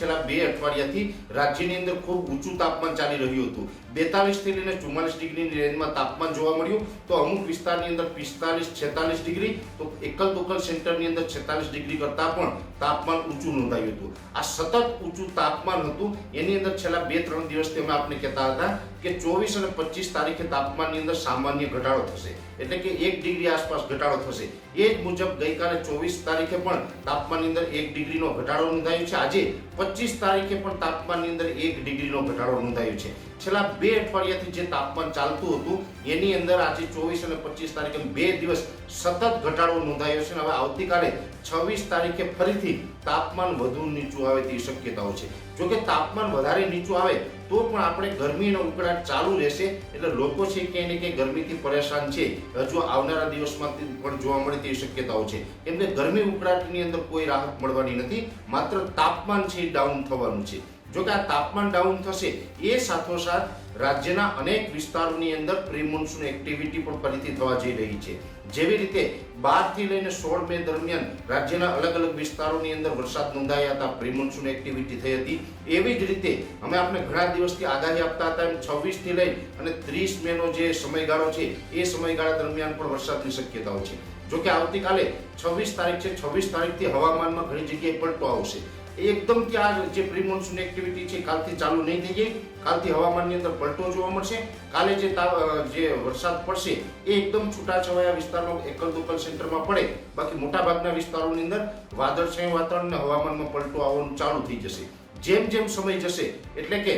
છેલ્લા બે અઠવાડિયાથી રાજ્યની અંદર ખૂબ ઊંચું તાપમાન ચાલી રહ્યું હતું. બેતાલીસથી લઈને ચુમ્માલીસ ડિગ્રીની રેન્જમાં તાપમાન જોવા મળ્યું. તો અમુક વિસ્તારની અંદર પિસ્તાલીસ, છેતાલીસ ડિગ્રી. તો એકલ દોકલ સેન્ટરની અંદર છેતાલીસ ડિગ્રી કરતાં પણ તાપમાન ઊંચું નોંધાયું હતું. આ સતત ઊંચું તાપમાન હતું. એની અંદર છેલ્લા બે, ત્રણ દિવસથી અમે આપને કહેતા હતા કે ચોવીસ અને પચીસ તારીખે તાપમાનની અંદર સામાન્ય ઘટાડો થશે. એટલે કે એક ડિગ્રી આસપાસ ઘટાડો થશે. એ જ મુજબ ગઈકાલે ચોવીસ તારીખે પણ તાપમાનની અંદર એક ડિગ્રીનો ઘટાડો નોંધાયો છે. આજે પચીસ તારીખે પણ તાપમાનની અંદર એક ડિગ્રીનો ઘટાડો નોંધાયો છે. છેલ્લા બે અઠવાડિયાથી જે તાપમાન ચાલતું હતું, એની અંદર આજે ચોવીસ અને પચીસ તારીખે બે દિવસ સતત ઘટાડો નોંધાયો છે અને હવે આવતીકાલે છવ્વીસ તારીખે ફરીથી તાપમાન વધુ નીચું આવે તેવી શક્યતાઓ છે. જોકે તાપમાન વધારે નીચું આવે તો પણ આપણે ગરમીનો ઉકળાટ ચાલુ રહેશે. એટલે લોકો છે ક્યાંય ને ક્યાંય ગરમીથી પરેશાન છે. હજુ આવનારા દિવસમાં પણ જોવા મળે તેવી શક્યતાઓ છે. કેમ કે ગરમી ઉકળાટની અંદર કોઈ રાહત મળવાની નથી. માત્ર તાપમાન છે ડાઉન થવાનું છે. જો કે આ તાપમાન ડાઉન થશે, એ સાથોસાથ રાજ્યના અનેક વિસ્તારોની અંદર પ્રી એક્ટિવિટી પણ ફરીથી થવા જઈ રહી છે. જેવી રીતે બારથી લઈને સોળ મે દરમિયાન રાજ્યના અલગ અલગ વિસ્તારોની અંદર વરસાદ નોંધાયા હતા પ્રી એક્ટિવિટી થઈ હતી. એવી જ રીતે અમે આપણે ઘણા દિવસથી આગાહી આપતા હતા એમ છવ્વીસથી લઈ અને ત્રીસ મેનો જે સમયગાળો છે, એ સમયગાળા દરમિયાન પણ વરસાદની શક્યતાઓ છે. જો કે આવતીકાલે છવ્વીસ તારીખ છે, છવ્વીસ તારીખથી હવામાનમાં ઘણી જગ્યાએ પલટો આવશે. એકદમ ત્યાં જે પ્રી મોન્સૂન એક્ટિવિટી છે, કાલથી ચાલુ નહીં થઈ જાય. કાલથી હવામાનની અંદર પલટો જોવા મળશે. કાલે જે જે વરસાદ પડશે, એ એકદમ છૂટાછવાયા વિસ્તારમાં એકલ દોકલ સેન્ટરમાં પડે. બાકી મોટાભાગના વિસ્તારોની અંદર વાદળછાયું વાતાવરણ અને હવામાનમાં પલટો આવવાનું ચાલુ થઈ જશે. જેમ જેમ સમય જશે, એટલે કે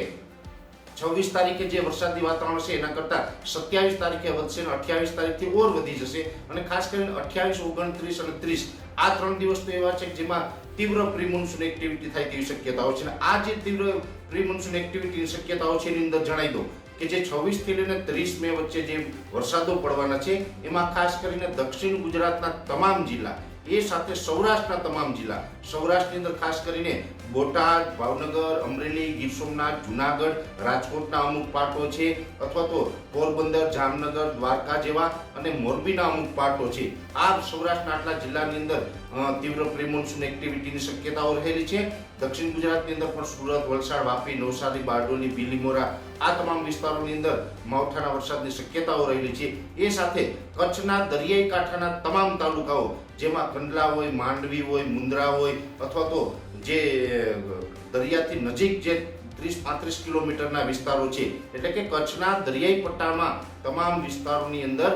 છવ્વીસ તારીખે જે વરસાદી વાતાવરણ હશે એના કરતાં સત્યાવીસ તારીખે વધશે અને અઠ્યાવીસ તારીખથી ઓર વધી જશે. અને ખાસ કરીને અઠ્યાવીસ, ઓગણત્રીસ અને ત્રીસ આ ત્રણ દિવસ તો એવા છે જેમાં તીવ્ર પ્રી મોન્સૂન એક્ટિવિટી થાય તેવી શક્યતાઓ છે. અને આ જે તીવ્ર પ્રિમોન્સુન એક્ટિવિટીની શક્યતાઓ છે એની અંદર જણાવી દઉં કે જે છવ્વીસથી લઈને ત્રીસ મે વચ્ચે જે વરસાદો પડવાના છે, એમાં ખાસ કરીને દક્ષિણ ગુજરાતના તમામ જિલ્લા, એ સાથે સૌરાષ્ટ્રના તમામ જિલ્લા, સૌરાષ્ટ્રની અંદર ખાસ કરીને બોટાદ, ભાવનગર, અમરેલી, ગીર સોમનાથ, જુનાગઢ, રાજકોટના અમુક પાર્ટો છે, અથવા તો પોરબંદર, જામનગર, દ્વારકા જેવા અને મોરબીના અમુક પાર્ટો છે. આ સૌરાષ્ટ્રના આટલા જિલ્લાની અંદર તીવ્ર પ્રી મોન્સૂન એક્ટિવિટીની શક્યતાઓ રહેલી છે. દક્ષિણ ગુજરાતની અંદર પણ સુરત, વલસાડ, વાપી, નવસારી, બારડોલી બીલીમોરા આ તમામ વિસ્તારોની અંદર માવઠાના વરસાદની શક્યતાઓ રહેલી છે. એ સાથે કચ્છના દરિયાઈ કાંઠાના તમામ તાલુકાઓ જેમાં કંડલા હોય, માંડવી હોય, મુંદ્રા હોય, અથવા તો જે દરિયાથી નજીક જે ત્રીસ, પાંત્રીસ કિલોમીટરના વિસ્તારો છે, એટલે કે કચ્છના દરિયાઈ પટ્ટામાં તમામ વિસ્તારોની અંદર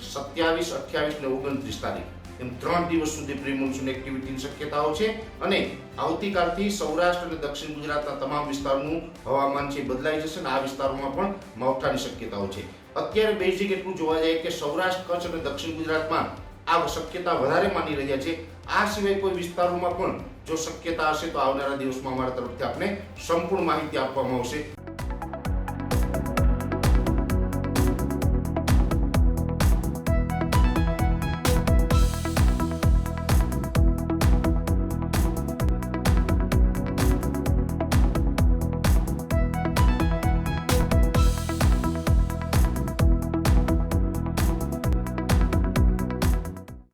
સત્યાવીસ, અઠ્યાવીસ ને ઓગણત્રીસ તારીખ. એમ ત્રણ દિવસ સુધી પ્રી મોન્સૂન એક્ટિવિટીની શક્યતાઓ છે અને આવતીકાલથી સૌરાષ્ટ્ર અને દક્ષિણ ગુજરાતના તમામ વિસ્તારનું હવામાન છે બદલાઈ જશે અને આ વિસ્તારોમાં પણ માવઠાની શક્યતાઓ છે. અત્યારે બેઝિક એટલું જોવા જાય કે સૌરાષ્ટ્ર, કચ્છ અને દક્ષિણ ગુજરાતમાં આ શક્યતા વધારે માની રહ્યા છે. આ સિવાય કોઈ વિસ્તારોમાં પણ જો શક્યતા હશે તો આવનારા દિવસમાં અમારા તરફથી આપને સંપૂર્ણ માહિતી આપવામાં આવશે.